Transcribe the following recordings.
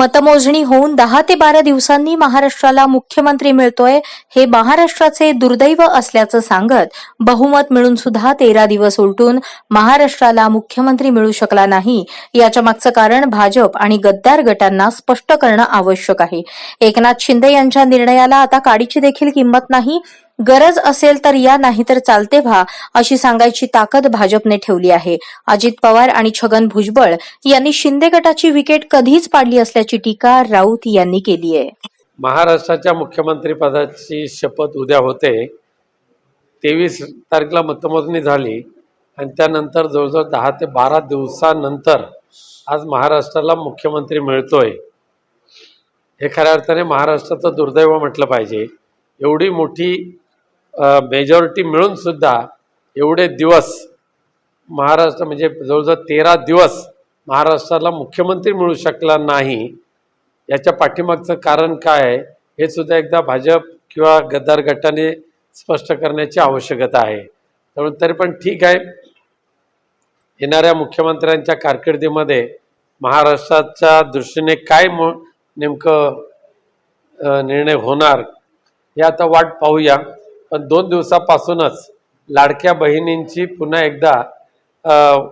मतमोजणी होऊन दहा ते बारा दिवसांनी महाराष्ट्राला मुख्यमंत्री मिळतोय हे महाराष्ट्राचे दुर्दैव असल्याचं सांगत बहुमत मिळून सुद्धा तेरा दिवस उलटून महाराष्ट्राला मुख्यमंत्री मिळू शकला नाही. याच्या मागचं कारण भाजप आणि गद्दार गटांना स्पष्ट करणं आवश्यक आहे. एकनाथ शिंदे यांच्या निर्णयाला आता काडीची देखील किंमत नाही. गरज असेल तर या नाही तर चालते व्हा अशी सांगायची ताकद भाजपने ठेवली आहे. अजित पवार आणि छगन भुजबळ यांनी शिंदे गटाची विकेट कधीच पाडली असल्याची टीका राऊत यांनी केली आहे. महाराष्ट्राच्या मुख्यमंत्री पदाची शपथ उद्या होते. तेवीस तारखेला मतमोजणी झाली आणि त्यानंतर जवळजवळ दहा ते बारा दिवसानंतर आज महाराष्ट्राला मुख्यमंत्री मिळतोय. हे खऱ्या अर्थाने महाराष्ट्राचं दुर्दैव म्हटलं पाहिजे. एवढी मोठी मेजॉरिटी मिळून सुद्धा एवढे दिवस महाराष्ट्र म्हणजे जवळजवळ तेरा दिवस महाराष्ट्राला मुख्यमंत्री मिळू शकला नाही याच्या पाठीमागचं कारण काय आहे हे सुद्धा एकदा भाजप किंवा गद्दार गटाने स्पष्ट करण्याची आवश्यकता आहे. त्यामुळे तरी पण ठीक आहे येणाऱ्या मुख्यमंत्र्यांच्या कारकिर्दीमध्ये महाराष्ट्राच्या दृष्टीने काय म नेमकं निर्णय होणार हे आता वाट पाहूया. पण दोन दिवसापासूनच लाडक्या बहिणींची पुन्हा एकदा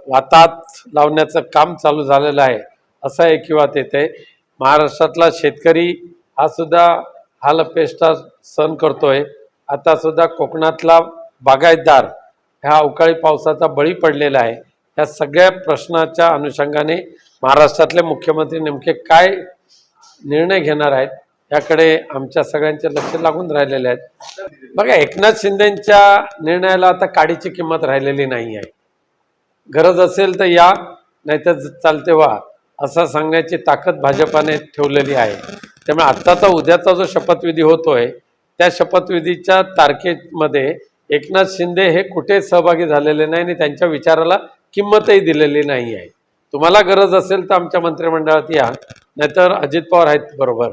वातात लावण्याचं काम चालू झालेलं आहे. असं किंवा येते महाराष्ट्रातला शेतकरी हा सुद्धा हालपेष्टा सहन करतोय. आता सुद्धा कोकणातला बागायतदार ह्या अवकाळी पावसाचा बळी पडलेला आहे. या सगळ्या प्रश्नाच्या अनुषंगाने महाराष्ट्रातले मुख्यमंत्री नेमके काय निर्णय घेणार आहेत याकडे आमच्या सगळ्यांचे लक्ष लागून राहिलेले आहेत. बघा एकनाथ शिंदेच्या निर्णयाला आता काडीची किंमत राहिलेली नाही आहे. गरज असेल तर या नाहीतर चालते व्हा असं सांगण्याची ताकद भाजपाने ठेवलेली आहे. त्यामुळे आत्ताचा उद्याचा जो शपथविधी होतोय त्या शपथविधीच्या तारखेमध्ये एकनाथ शिंदे हे कुठे सहभागी झालेले नाही आणि त्यांच्या विचाराला किंमतही दिलेली नाही आहे. तुम्हाला गरज असेल तर आमच्या मंत्रिमंडळात या नाहीतर अजित पवार आहेत बरोबर.